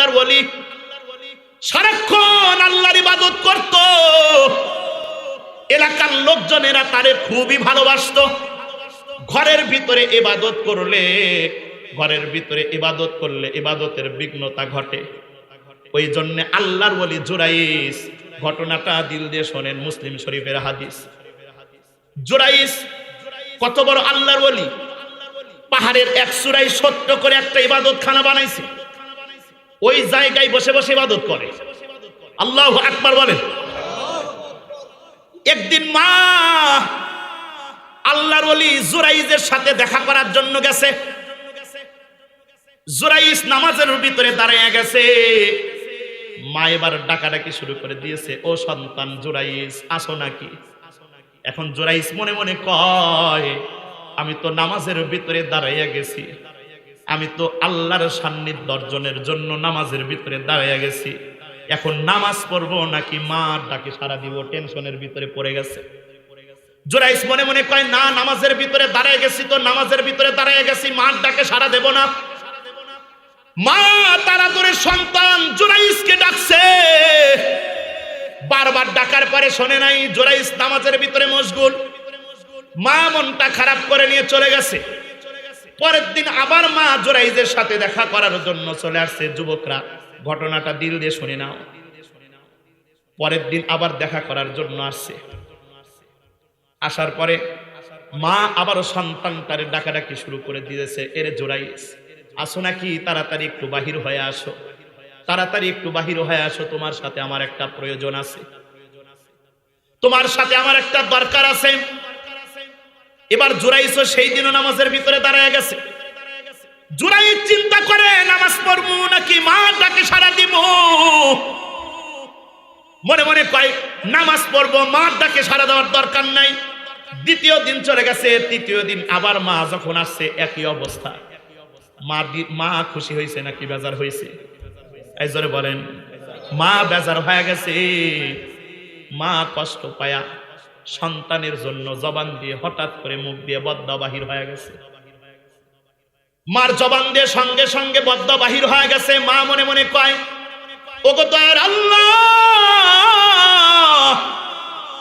আল্লাহর ওলি। সারাক্ষণ আল্লাহর ইবাদত করত। এলাকার লোকজনেরা তারে খুবই ভালোবাসতো। ঘরের ভিতরে ইবাদত করলে, ঘরের ভিতরে ইবাদত করলে ইবাদতের বিঘ্নতা ঘটে। ওই জন্য আল্লাহর বলি জুরাইস ঘটনাটা দিল দিয়ে শোনেন মুসলিম শরীফের হাদিস। জুরাইস কত বড় আল্লাহর বলি পাহাড়ের এক সুরাই ছোট্ট করে একটা ইবাদত খানা বানাইছে। ওই জায়গায় বসে বসে ইবাদত করে। আল্লাহ আকবার বলেন। একদিন মা আল্লাহর ওলি জুরাইজের সাথে দেখা করার জন্য গেছে। জুরাইস নামাজের ভিতরে দাঁড়িয়ে গেছে। মা এবার ডাকাডাকি শুরু করে দিয়েছে, ও সন্তান জুরাইস আসো নাকি? এখন জুরাইস মনে মনে কয়, আমি তো নামাজের ভিতরে দাঁড়াইয়া গেছি। আমি তো আল্লাহর সান্নিধ্য অর্জনের জন্য নামাজের ভিতরে দাঁড়াইয়া গেছি। এখন নামাজ পড়ব নাকি মার ডাকে সারা দিব, টেনশনের ভিতরে পড়ে গেছে। জোরাইস মনে মনে কয়, না, নামাজের ভিতরে দাঁড়িয়ে গেছি তো, নামাজের ভিতরে দাঁড়িয়ে গেছি, মার ডাকে সারা দেব না। মা তারা ধরে সন্তান জোরাইসকে ডাকছে। বারবার ডাকার পরে শোনে নাই, জোরাইস নামাজের ভিতরে মশগুল। মা মনটা খারাপ করে নিয়ে চলে গেছে। পরের দিন আবার মা জোরাইজের সাথে দেখা করার জন্য চলে আসছে যুবকরা। ঘটনাটা দিল দিয়ে শুনে নাও। পরের দিন আবার দেখা করার জন্য আসছে। আসার পরে মা আবারও সন্তান তার ডাকাডাকি শুরু করে দিয়েছে, এরে জোরাইস আসো নাকি, তাড়াতাড়ি একটু বাহির হয়ে আসো। তাড়াতাড়ি একটু বাহির হয়ে আসো, তোমার সাথে আমার একটা প্রয়োজন আছে। তোমার সাথে আমার একটা দরকার আছে। এবার জুরাইসও সেই দিনও নামাজের ভিতরে দাঁড়ায় গেছে। জুরাই চিন্তা করে, নামাজ পড়ব নাকি? মা ডাকে সারা দিব। মনে মনে কয়, নামাজ পড়ব, মা ডাকে সারা দেওয়ার দরকার নাই। দ্বিতীয় দিন চলে গেছে, তৃতীয় দিন আবার মা যখন আসছে, একই অবস্থা। মা মা খুশি হয়েছে নাকি বেজার হয়েছে এই জোরে বলেন, মা বেজার হয়ে গেছে। মা কষ্ট পায়া সন্তানের জন্য জবান দিয়ে হঠাৎ করে মুখ দিয়ে বদ্ধ বাহির হয়ে গেছে। মার জবান দিয়ে সঙ্গে সঙ্গে বদ্ধ বাহির হয়ে গেছে। মা মনে মনে কয়, ওগো দয়ার আল্লাহ,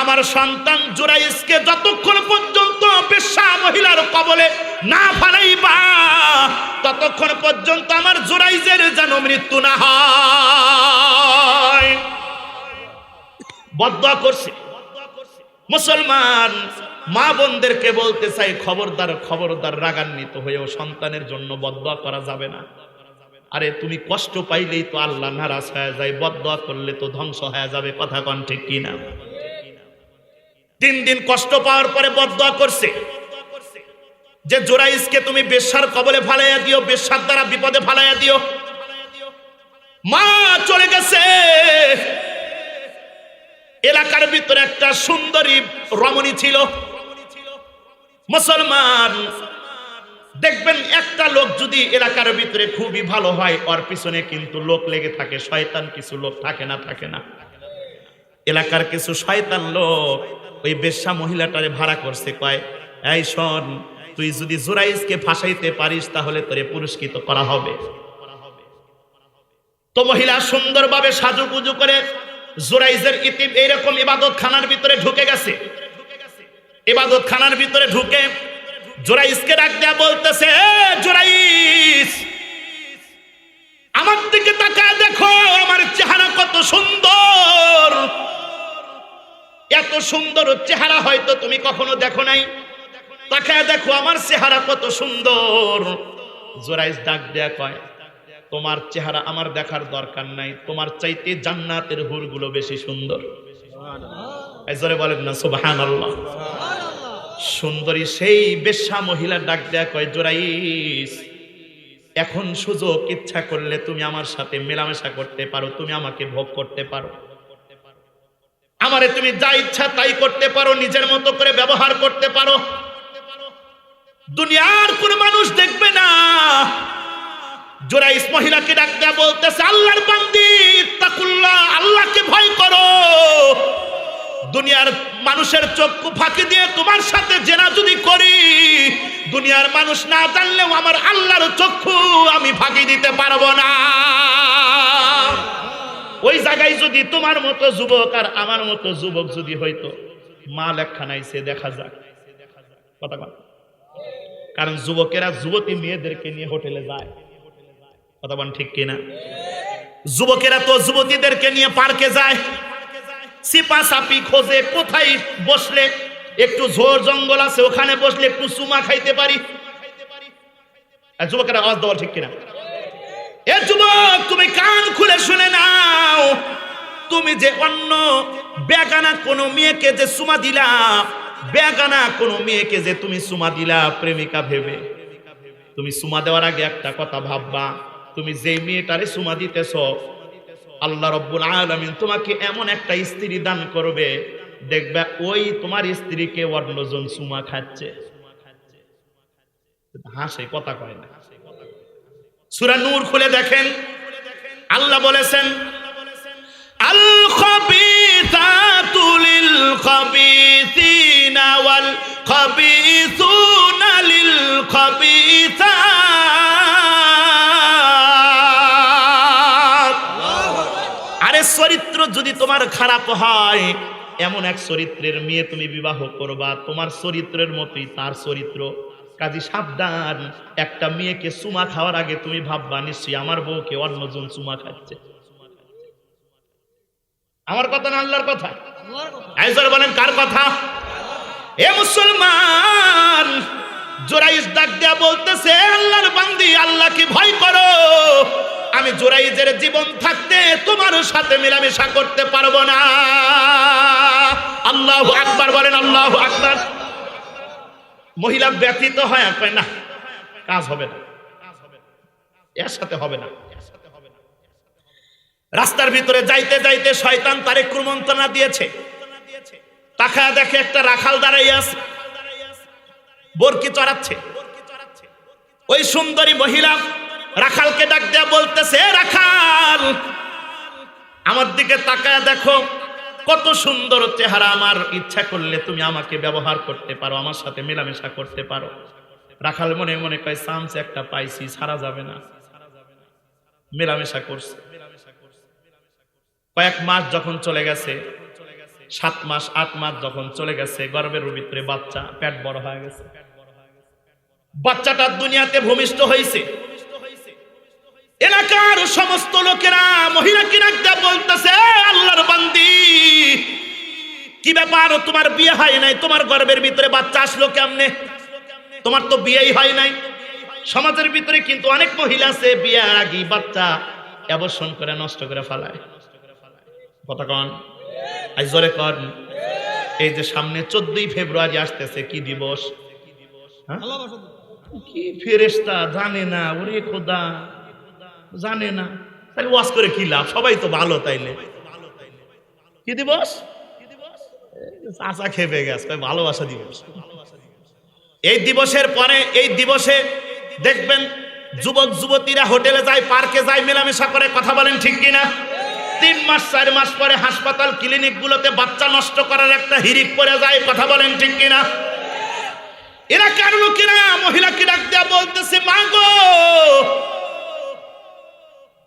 আমার সন্তান জুরাইসকে যতক্ষণ পর্যন্ত পেশা মহিলার কবলে না ফালাইবা, ততক্ষণ পর্যন্ত আমার জুরাইজের যেন মৃত্যু না হয়। বদয়া করছে। মুসলমান, মা বোনদেরকে বলতে চাই, খবরদার খবরদার, রাগান্বিত হয়েও সন্তানের জন্য বদয়া করা যাবে না। আরে, তুমি কষ্ট পাইলেই তো আল্লাহ নারাজ হয়ে যায় বদয়া করলে তো ধ্বংস হয়ে যাবে, কথা কন ঠিক কিনা? তিন দিন কষ্ট পাওয়ার পরে বদয়া করছে। যে জোরাইসকে তুমি বেশ্যার কবলে ফালাইয়া দিও, বেশ্যার দ্বারা বিপদে ফালাইয়া দিও। মা চলে গেছে। এলাকার ভিতরে একটা সুন্দরী রমণী ছিল। মুসলমান। দেখবেন একটা লোক যদি এলাকার ভিতরে খুবই ভালো হয়, ওর পিছনে কিন্তু লোক লেগে থাকে, শয়তান কিছু লোক থাকে না থাকে না। এলাকার কিছু শয়তান লোক ওই বেশ্যা মহিলাটারে ভাড়া করছে, কয়, এই শোন, তুই যদি জুরাইজকে ফাঁসাইতে পারিস, তাহলে তোরে পুরস্কৃত করা হবে। তো মহিলা সুন্দরভাবে সাজুগুজু করে জোরাইজের ইতিম এইরকম ইবাদত খানার ভিতরে ঢুকে গেছে। ইবাদত খানার ভিতরে ঢুকে জোরাইসকে ডাক দেয়া বলতেছে "এ, জোরাইস আমার দিকে তাকায় দেখো আমার চেহারা কত সুন্দর। এত সুন্দর চেহারা হয়তো তুমি কখনো দেখো নাই। তাকায় দেখো আমার চেহারা কত সুন্দর। জোরাইস ডাক দেয়া কয় তোমার চেহারা আমার দেখার দরকার নাই তোমার চাইতে জান্নাতের হুরগুলো বেশি সুন্দর। জোরে বলেন না সুবহানাল্লাহ। সুন্দরী সেই বেশ্যা মহিলা ডাক দেয়া কয় জোরাইস এখন সুযোগ ইচ্ছা করলে তুমি আমার সাথে মেলামেশা করতে পারো তুমি আমাকে ভোগ করতে পারো। আমারে তুমি যা ইচ্ছা তাই করতে পারো নিজের মতো করে ব্যবহার করতে পারো। দুনিয়ার কোন মানুষ দেখবে জোরাইস মহিলাকে ডাক দেয়া বলতেছে, আল্লাহর বান্দি, তাকুল্লাহ, আল্লাহকে ভয় করো। দুনিয়ার মানুষের চক্ষু ফাঁকি দিয়ে তোমার সাথে জেনা যদি করি, দুনিয়ার মানুষ না জানলেও আমার আল্লাহর চক্ষু আমি ফাঁকি দিতে পারব না। ওই জায়গায় যদি তোমার মতো যুবক আর আমার মতো যুবক যদি হইতো মাল একখানাই সে দেখা যাক। কথা কারণ যুবকেরা, যুবতী মেয়েদেরকে নিয়ে হোটেলে যায়। কথা বলেন ঠিক কিনা? যুবকেরা তো যুবতীদেরকে নিয়ে পার্কে যায়। সিপা সাপি খোঁজে কোথায় বসলে? একটু ঝোর জঙ্গল আছে, ওখানে বসলে একটু সুমা খাইতে পারি। যুবকেরা আওয়াজ দেওয়া ঠিক কিনা? এ যুবক, তুমি কান খুলে শুনে নাও। তুমি যে অন্য, বেগানা কোনো মেয়েকে যে সুমা দিলা, বেগানা কোনো মেয়েকে যে তুমি সুমা দিলা, প্রেমিকা ভেবে। তুমি সুমা দেওয়ার আগে একটা কথা ভাববা। তুমি যে মেয়েটারে সুমা দিতেছ, আল্লাহ রব্বুল আলামিন তোমাকে এমন একটা স্ত্রী দান করবে, দেখবে ওই তোমার স্ত্রীকে অন্যজন সুমা খাচ্ছে। হাসে কথা কয় না। সূরা নূর খুলে দেখেন। আল্লাহ বলেছেন আল খাবিতাতু লিল খাবিতিনা চরিত্র যদি তোমার খারাপ হয় এমন এক চরিত্রের মেয়ে তুমি বিবাহ করবা তোমার চরিত্রের মতোই তার চরিত্র। কাজী সাবধান একটা মেয়েকে চুমা খাওয়ার আগে তুমি ভাববা নিশ্চয়ই আমার বউকে অন্যজন চুমা খাচ্ছে। আমার কথা না আল্লাহর কথা? আইজার বলেন কার কথা? এ মুসলমান জোরাইজ ডাক দেয়া বলতেছে আল্লাহর বান্দি আল্লাহকে ভয় করো। আমি জোরাইজের জীবন থাকতে তোমার সাথে মেলামেশা করতে পারব না। আল্লাহ আকবার বলেন, আল্লাহ আকবার। মহিলা ব্যতীত হয়, আর না, কাজ হবে না। এর সাথে হবে না। রাস্তার ভিতরে যাইতে যাইতে শয়তান তারে কুমন্ত্রণা দিয়েছে। তাকা দেখে একটা রাখাল দাঁড়াই আছে। বরকি চড়াচ্ছে। ওই সুন্দরী মহিলা রাখালকে ডাক দেয়া বলতেছে, রাখাল, আমার দিকে তাকায় দেখো, কত সুন্দর চেহারা আমার। ইচ্ছা করলে তুমি আমাকে ব্যবহার করতে পারো, আমার সাথে মেলামেশা করতে পারো। রাখাল মনে মনে কয় চান্স একটা পাইছি, সারা যাবে না। মেলামেশা করছে। কয়েক মাস যখন চলে গেছে, সাত মাস, আট মাস যখন চলে গেছে গর্বের ভিতরে বাচ্চা, পেট বড় হয়ে গেছে। বাচ্চাটা দুনিয়াতে ভূমিষ্ঠ হয়েছে এলাকার সমস্ত লোকেরা, মহিলা কিরাকটা বলতেছে আল্লাহর বান্দি, কি ব্যাপার? তোমার বিয়ে হয় নাই, তোমার গর্বের ভিতরে বাচ্চা আসলো কেমনে? তোমার তো বিয়েই হয় নাই। সমাজের ভিতরে কিন্তু অনেক মহিলা আছে, বিয়ের আগে বাচ্চা অবসন করে নষ্ট করে ফেলায়। কন। আজ জোরে কন। এই যে সামনে চোদ্দই ফেব্রুয়ারি আসতেছে, কি দিবস? হ্যাঁ? কি ফেরেস্তা জানে না, ওরে খোদা। জানে না। তাহলে ওয়াজ করে কি লাভ? সবাই তো ভালো তাইলে। কি দিবস? চাচা খেপে গেছে ভালোবাসা দিবস। এই দিবসের পরে, এই দিবসে দেখবেন যুবক, যুবতীরা হোটেলে যায়, পার্কে যায়, মেলামেশা করে, কথা বলেন ঠিক কিনা? তিন মাস, চার মাস পরে হাসপাতাল ক্লিনিক গুলোতে বাচ্চা নষ্ট করার একটা হিরিক পড়ে যায়, কথা বলেন ঠিক কিনা? এরা কার লোকেরা মহিলা কি ডাক দেয়া বলতেছে মাগো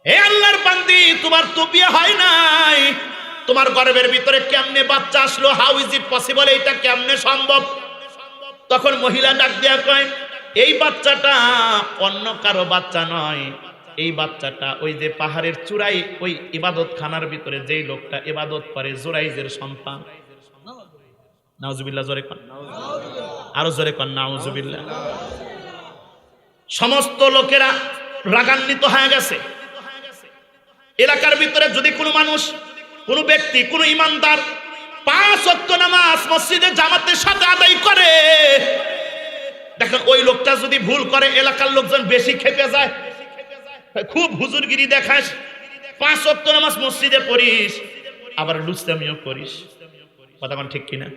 হে আল্লাহর বান্দি, তোমার তো বিয়ে হয় নাই। তোমার গর্ভের ভিতরে কেমনে বাচ্চা আসলো? হাউ ইজ ইট পসিবল এটা কেমনে সম্ভব? তখন মহিলা ডাক দেয়া কয়, এই বাচ্চাটা অন্য কারও বাচ্চা নয়। এই বাচ্চাটা ওই যে পাহাড়ের চূড়াই ওই ইবাদত খানার ভিতরে যেই লোকটা ইবাদত করে, জোরাইজের সন্তান। নাউজুবিল্লাহ, জোরে কন। আরও জোরে কন, নাউজুবিল্লাহ। সমস্ত লোকেরা রাগান্বিত হয়ে গেছে। এলাকার ভিতরে যদি কোনো মানুষ, কোনো ব্যক্তি, কোনো ইমানদার পাঁচ অক্ট নামাজ মসজিদে জামাতের সাথে আদায় করে, দেখেন ওই লোকটা যদি ভুল করে, এলাকার লোকজন বেশি খেপে যায়। খুব হুজুরগিরি দেখাস, পাঁচ অক্ট নামাজ মসজিদে পড়িস, আবার লুস্তামিও করিস। কথা ঠিক কিনা?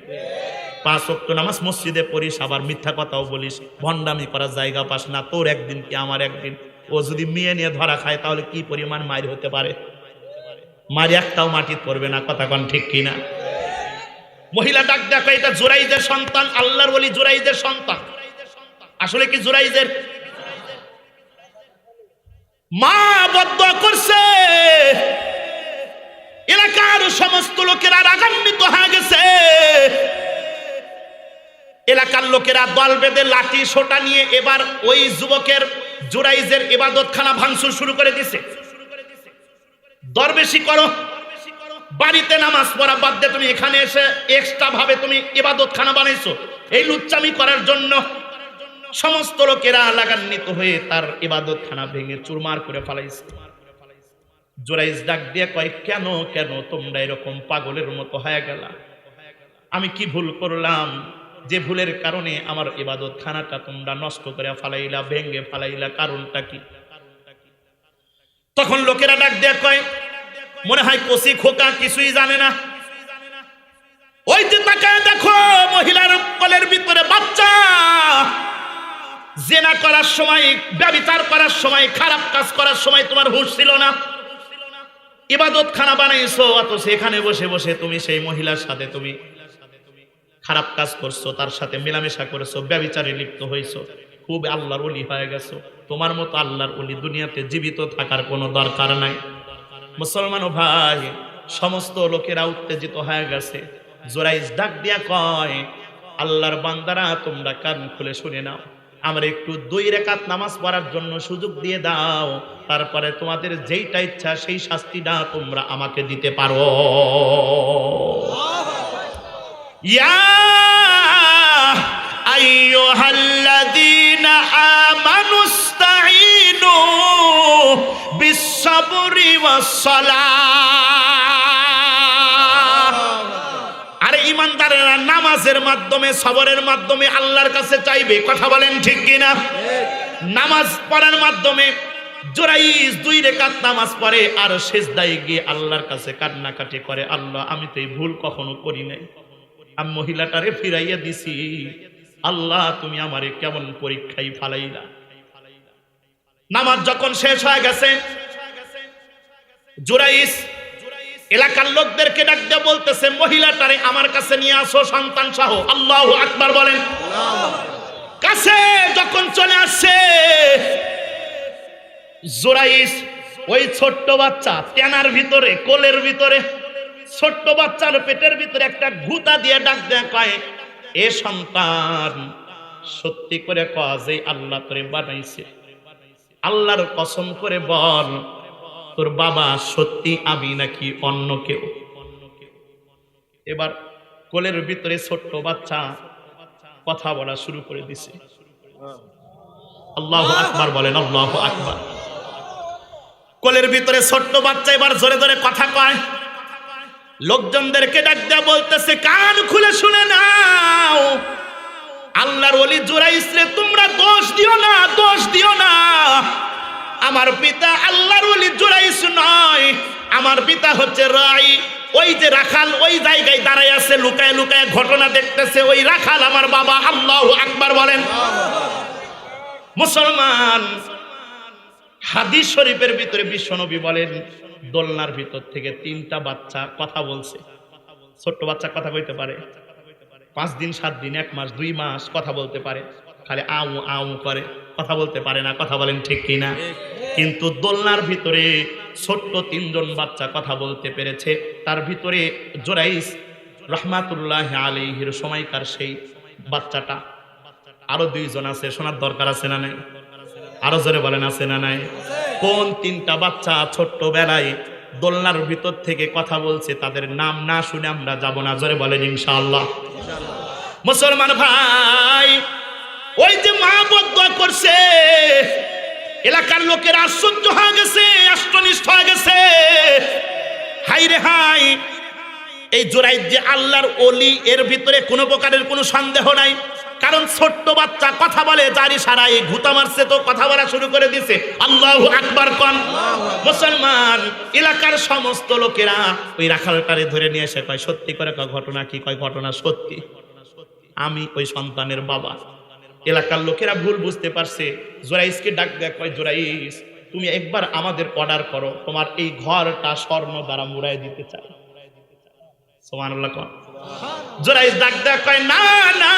পাঁচ অক্ট নামাজ মসজিদে পড়িস, আবার মিথ্যা কথাও বলিস, ভণ্ডামি করার জায়গা পাস না, তোর একদিন কি আমার একদিন? ও যদি মেয়ে নিয়ে ধরা খায়, তাহলে কি পরিমাণ মার হতে পারে? মারি একটাও মাটি পড়বে না, কথা কন ঠিক কিনা মহিলা ডাক, দেখো, এটা জোরাইজের সন্তান, আল্লাহর বলি জোরাইজের সন্তান। আসলে কি জোরাইজের মা বদ্ধ করছে। এলাকার সমস্ত লোকেরা রাগান্বিত হয়ে গেছে। এলাকার লোকেরা দল বেঁধে লাঠি, সোটা নিয়ে এবার ওই যুবকের জুরাইজের ইবাদতখানা ভাঙচুর শুরু করে দিছে। দরবেশি করো, বাড়িতে নামাজ পড়া বাদ দিয়ে তুমি এখানে এসে এক্সট্রা ভাবে তুমি ইবাদতখানা বানাইছো। এই লুচ্চামি করার জন্য সমস্ত লোকেরা লাগান্বিত হয়ে তার ইবাদতখানা ভেঙে চুরমার করে ফেলাইছে। জোরাইজ ডাক দিয়ে কয়, কেন কেন তোমরা এরকম পাগলের মতো হয়ে গেলা? আমি কি ভুল করলাম? যে ভুলের কারণে আমার ইবাদত খানাটা তোমরা নষ্ট করে ফালাইলা ভেঙ্গে ফালাইলা, কারণটা কি? তখন লোকেরা ডাক দেয়া কয়, মনে হয় কষি খোকা কিছুই জানে না। ওই যে তাকায় দেখো, মহিলার কলের ভিতরে বাচ্চা। জেনা করার সময়, ব্যবিচার করার সময়, খারাপ কাজ করার সময় তোমার হুঁশ ছিল না। ইবাদত খানা বানাইছো অত সেখানে বসে বসে তুমি সেই মহিলার সাথে তুমি খারাপ কাজ করছ, তার সাথে মেলামেশা করেছ, ব্যবিচারে লিপ্ত হয়েছো, খুব আল্লাহর অলি হয়ে গেছো। তোমার মতো আল্লাহর অলি দুনিয়াতে জীবিত থাকার কোনো দরকার নাই। মুসলমান ভাই, সমস্ত লোকেরা উত্তেজিত হয়ে গেছে। জোরাইজ ডাক দিয়া কয়, আল্লাহর বান্দারা, তোমরা কান খুলে শুনে নাও। আমার একটু দুই রেখাত নামাজ পড়ার জন্য সুযোগ দিয়ে দাও। তারপরে তোমাদের যেইটা ইচ্ছা, সেই শাস্তিটা তোমরা আমাকে দিতে পারো। ইয়া আইয়ুহাল্লাযীনা আমানুস্তাঈনু বিস-সাবরি ওয়াস-সালাহ আরে ইমানদারেরা, নামাজের মাধ্যমে, সবরের মাধ্যমে আল্লাহর কাছে চাইবে। কথা বলেন ঠিক কিনা? নামাজ পড়ার মাধ্যমে জোরাইজ দুই রেখাত নামাজ পড়ে আর শেষদায় গিয়ে আল্লাহর কাছে কান্নাকাটি করে, আল্লাহ, আমি তো এই ভুল কখনো করি নাই। আমি মহিলাটারে ফিরাইয়া দিছি। আল্লাহ, তুমি আমারে কেমন পরীক্ষায় ফালাইলা। নামাজ যখন শেষ হয়ে গেছে জোরাইস এলাকার লোকদেরকে ডাক দিয়ে বলতেছে, মহিলাটারে আমার কাছে নিয়ে আসো, সন্তান সহ। আল্লাহ আকবার বলেন। কাছে যখন চলে আসছে জোরাইস ওই ছোট্ট বাচ্চা তেনার ভিতরে, কোলের ভিতরে ছোট্ট বাচ্চার পেটের ভিতরে একটা ঘুতা দিয়ে ডাক দেয়া, কয়, এ সন্তান, সত্যি করে কয় যে আল্লাহ তোরে বানাইছে। আল্লাহর কসম করে বল, তোর বাবা সত্যি আমি নাকি অন্য কেউ? এবার কোলের ভিতরে ছোট্ট বাচ্চা কথা বলা শুরু করে দিছে। আল্লাহ আকবার বলেন, আল্লাহ আকবার। কোলের ভিতরে ছোট্ট বাচ্চা এবার জোরে জোরে কথা কয় লোকজনদেরকে ডাক দেয়া বলতেছে, কান খুলে শুনে নাও। আল্লাহর ওলি জোরাইসরে তোমরা দোষ দিও না, দোষ দিও না। আমার পিতা আল্লাহর ওলি জোরাইস নয়, আমার পিতা হচ্ছে রাই। ওই যে রাখাল, ওই জায়গায় দাঁড়ায় আছে, লুকায় লুকায় ঘটনা দেখতেছে, ওই রাখাল আমার বাবা, আল্লাহ আকবার বলেন। মুসলমান, হাদিস শরীফের ভিতরে বিশ্বনবী বলেন দোলনার ভিতর থেকে তিনটা বাচ্চা কথা বলছে। ছোট্ট বাচ্চা কথা কইতে পারে। পাঁচ দিন, সাত দিন, এক মাস, দুই মাস কথা বলতে পারে। খালি আউ আউ করে। কথা বলতে পারে না, কথা বলেন ঠিক কিনা? কিন্তু দোলনার ভিতরে ছোট্ট তিনজন বাচ্চা কথা বলতে পেরেছে। তার ভিতরে জোরাইস রহমাতুল্লাহ আলিহির সময়কার সেই বাচ্চাটা। আরও দুইজন আছে, শোনার দরকার আছে না নাই? আরও জোরে বলেন, আছে না নাই? কোন তিনটা বাচ্চা ছোট্ট বেলায় দোলনার ভিতর থেকে কথা বলছে, তাদের নাম না শুনে আমরা যাব না। জোরে বলেন ইনশাআল্লাহ। মুসলমান ভাই, ওই যে মা বদ্ধ করছে, এলাকার লোকের আশ্চর্য হয়ে গেছে, আষ্টনিষ্ঠ হয়ে গেছে। হাই রে হাই এই জোরাই যে আল্লাহর অলি এর ভিতরে কোনো প্রকারের কোনো সন্দেহ নাই। কারণ ছোট্ট বাচ্চা কথা বলে জারি সারাই ঘুতা মারছে তো কথা বলা শুরু করে দিছে। আল্লাহ আকবার কন। মুসলমান, এলাকার সমস্ত লোকেরা ওই রাখালটারে ধরে নিয়ে এসে কয়, সত্যি করে কয়, ঘটনা কি? কয়, ঘটনা সত্যি। আমি ওই সন্তানের বাবা। এলাকার লোকেরা ভুল বুঝতে পারছে। জোরাইসকে ডাক দেয়, কয় জোরাইস তুমি একবার আমাদের অর্ডার করো। তোমার এই ঘরটা স্বর্ণ দ্বারা মুড়াই দিতে চাই। সোমানুল্লাহ কন জোরাইস ডাক দেয় কয়, না না,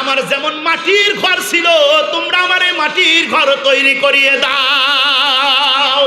আমার যেমন মাটির ঘর ছিল, তোমরা আমার মাটির ঘর তৈরি করিয়ে দাও।